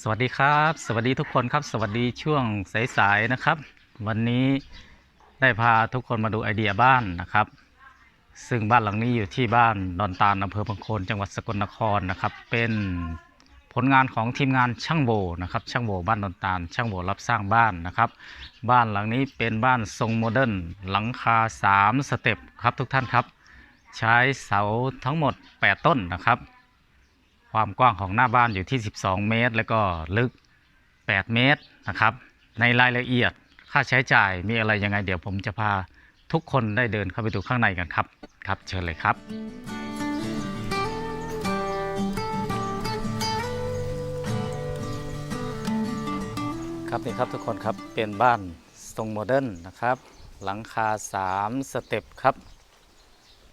สวัสดีครับ สวัสดีทุกคนครับ สวัสดีช่วงสายๆนะครับ วันนี้ได้พาทุกคนมาดูไอเดียบ้านนะครับ ซึ่งบ้านหลังนี้อยู่ที่บ้านดอนตาลอำเภอบางโคนจังหวัดสกลนครนะครับ เป็นผลงานของทีมงานช่างโบนะครับ ช่างโบบ้านดอนตาลช่างโบรับสร้างบ้านนะครับ บ้านหลังนี้เป็นบ้านทรงโมเดิร์นหลังคา 3 สเต็ปครับทุกท่านครับ ใช้เสาทั้งหมด 8 ต้นนะครับ ความกว้างของหน้าบ้านอยู่ที่ 12 เมตร แล้วก็ลึก 8 เมตรนะครับ ในรายละเอียดค่าใช้จ่ายมีอะไรยังไง เดี๋ยวผมจะพาทุกคนได้เดินเข้าไปดูข้างในกันครับ ครับเชิญเลยครับครับนี่ครับทุกคนครับเป็นบ้านทรงโมเดิร์นนะครับ หลังคา 3 สเต็ปครับ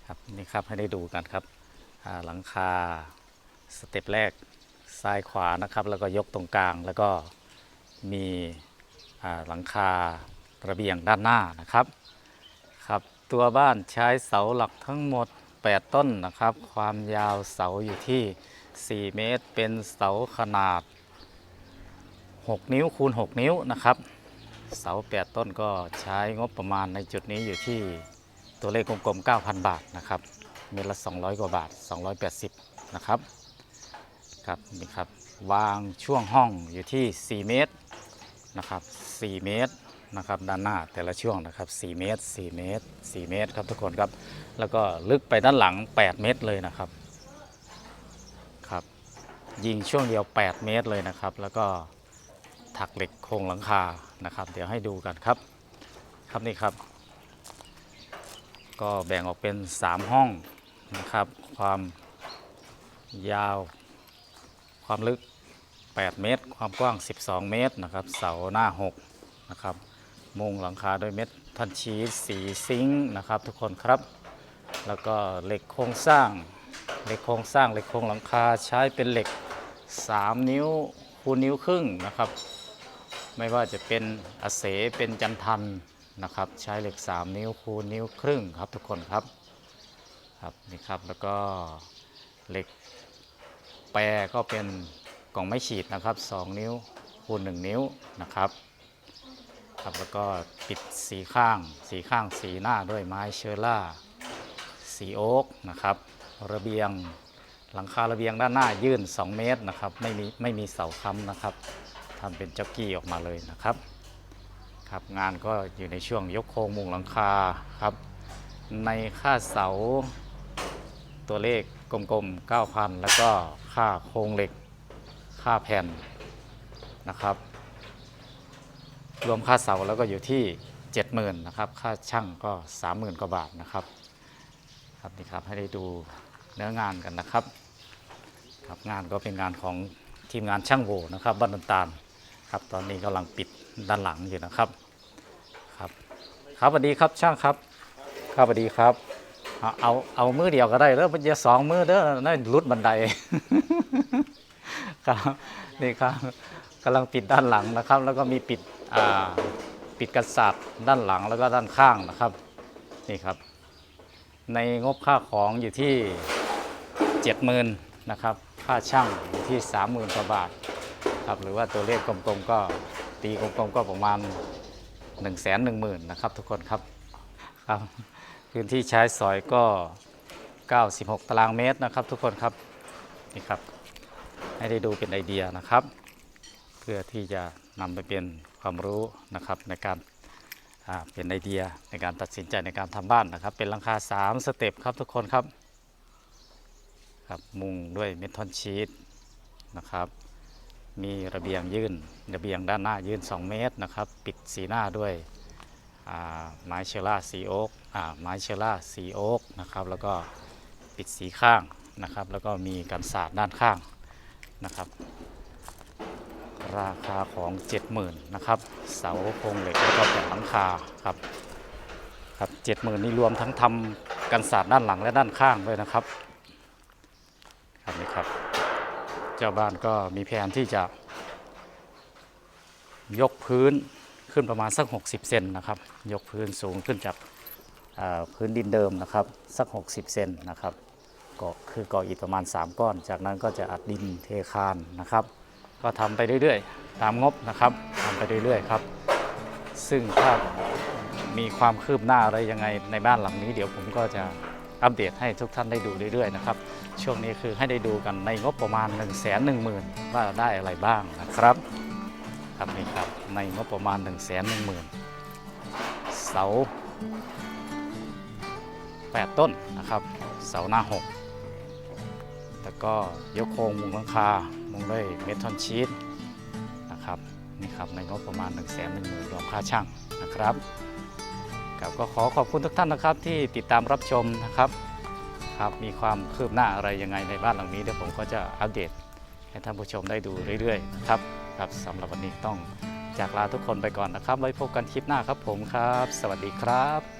ครับนี่ครับให้ได้ดูกันครับหลังคาสเต็ปแรกซ้ายขวานะครับ แล้วก็ยกตรงกลางแล้วก็มีหลังคาระเบียงด้านหน้านะครับครับ ตัวบ้านใช้เสาหลักทั้งหมด 8 ต้นนะครับ ความยาวเสาอยู่ที่ 4 เมตร เป็นเสาขนาด 6 นิ้วคูณ 6 นิ้วนะครับ เสา 8 ต้นก็ใช้งบประมาณในจุดนี้อยู่ที่ ตัวเลขกลมๆ9,000 บาทนะครับ เมตรละ 200 กว่าบาท 280 นะครับ ครับนี่ครับ วางช่วงห้องอยู่ที่ 4 เมตรนะครับ 4 เมตรนะครับ ด้านหน้าแต่ละช่วงนะครับ 4 เมตร 4 เมตร 4 เมตรครับทุกคนครับ แล้วก็ลึกไปด้านหลัง 8 เมตรเลยนะครับ ครับ ยิงช่วงเดียว 8 เมตรเลยนะครับ แล้วก็ถักเหล็กโครงหลังคานะครับ เดี๋ยวให้ดูกันครับ ครับนี่ครับ ก็แบ่งออกเป็น 3 ห้องนะครับ ความยาว ความลึก 8 เมตร ความกว้าง 12 เมตรนะครับ เสาหน้า 6 นะครับ มุงหลังคาด้วยเม็ดทันชีสสีซิงค์นะครับ ทุกคนครับ แล้วก็เหล็กโครงสร้าง เหล็กโครงสร้าง เหล็กโครงหลังคาใช้เป็นเหล็ก 3 นิ้วคูณนิ้วครึ่งนะครับ ไม่ว่าจะเป็นอเสเป็นจันทัน นะครับ ใช้เหล็ก 3 นิ้วคูณนิ้วครึ่งครับทุกคนครับครับนี่ครับแล้วก็เหล็กแปรก็เป็นกล่องไม้ขีดนะครับ 2 นิ้วคูณ 1 นิ้วนะครับครับแล้วก็ปิดสีข้างสีข้างสีหน้าด้วยไม้เชอร่าสีโอ๊กนะครับระเบียงหลังคาระเบียงด้านหน้ายื่น 2 เมตรนะครับไม่มีไม่มีเสาค้ำนะครับทำเป็นจ็อกกี้ออกมาเลยนะครับ ครับงานก็อยู่ในช่วงยกโครงมุงหลังคาครับ ในค่าเสา ตัวเลขกลมๆ 9,000 แล้วก็ค่าโครงเหล็ก ค่าแผ่นนะครับ รวมค่าเสาแล้วก็อยู่ที่ 70,000นะครับ ค่าช่างก็ 30,000 กว่าบาทนะครับ ครับนี่ครับให้ได้ดูเนื้องานกันนะครับ ครับงานก็เป็นงานของทีมงานช่างโวนะครับบ้านดอนตาล ครับ ตอนนี้กำลังปิดด้านหลังอยู่นะครับ ครับ ครับสวัสดีครับช่างครับ ครับสวัสดีครับเอาเอาเอามือเดียวก็ได้แล้วมันจะสองมือเด้อนั่นรุดบันได ครับนี่ครับกำลังปิดด้านหลังนะครับ แล้วก็มีปิดอ่าปิดกระสาบด้านหลังแล้วก็ด้านข้างนะครับนี่ครับ ในงบค่าของอยู่ที่เจ็ดหมื่นนะครับ ค่าช่างอยู่ที่สามหมื่นกว่าบาท ครับหรือว่าตัวเลขกลมๆก็ตีกลมๆก็ประมาณ1นึ่งแสนหนึ่งหมื่นนะครับทุกคนครับครับพื้นที่ใช้สอยก็ 96 ตารางเมตรนะครับ ทุกคนครับนี่ครับให้ได้ดูเป็นไอเดียนะครับ เพื่อที่จะนำไปเป็นความรู้นะครับในการเป็นไอเดียในการตัดสินใจในการทำบ้านนะครับ เป็นลังคา 3 สเต็ปครับทุกคนครับครับมุงด้วยเมทัลชีตนะครับ มีระเบียงยื่น ระเบียงด้านหน้ายื่น 2 เมตรนะครับ ปิดสีหน้าด้วยไม้เชล่าสีโอ๊กไม้เชล่าสีโอ๊กนะครับ แล้วก็ปิดสีข้างนะครับ แล้วก็มีกันศาสตร์ด้านข้างนะครับ ราคาของ 70,000นะครับ เสาโครงเหล็กแล้วก็แผ่นหลังคาครับครับ70,000นี่รวมทั้งทำกันศาสตร์ด้านหลังและด้านข้างด้วยนะครับ ครับนี่ครับ เจ้าบ้านก็มีแผนที่จะ ยกพื้นขึ้นประมาณสัก 60 เซนนะครับ ยกพื้นสูงขึ้นจากพื้นดินเดิมนะครับสัก 60 เซนนะครับก็คือก่ออิฐประมาณ 3 ก้อน จากนั้นก็จะอัดดินเทคานนะครับ ก็ก็ทำไปเรื่อยๆ ตามงบนะครับทำไปเรื่อยๆครับ ซึ่งถ้ามีความคืบหน้าอะไรยังไงในบ้านหลังนี้ เดี๋ยวผมก็จะ อัปเดตให้ทุกท่านได้ดูเรื่อยๆนะครับ ช่วงนี้คือให้ได้ดูกันในงบประมาณ 1 1 0 0 0 0ว่าได้อะไรบ้างนะครับครับนี่ครับในงบประมาณ 1 1 0 0 0 0 เสา 8 ต้นนะครับ เสาหน้า 6 แล้วก็ยกโครงมุงหลังคา มุงด้วยเมทัลชีตนะครับนี่ครับในงบประมาณ 1 1 0 0 0 0รวมค่าช่างนะครับ ครับก็ขอขอบคุณทุกท่านนะครับที่ติดตามรับชมนะครับครับมีความคืบหน้าอะไรยังไงในบ้านหลังนี้เดี๋ยวผมก็จะอัปเดตให้ท่านผู้ชมได้ดูเรื่อยๆนะครับครับสำหรับวันนี้ต้องจากลาทุกคนไปก่อนนะครับ ไว้พบกันคลิปหน้าครับผมครับ สวัสดีครับ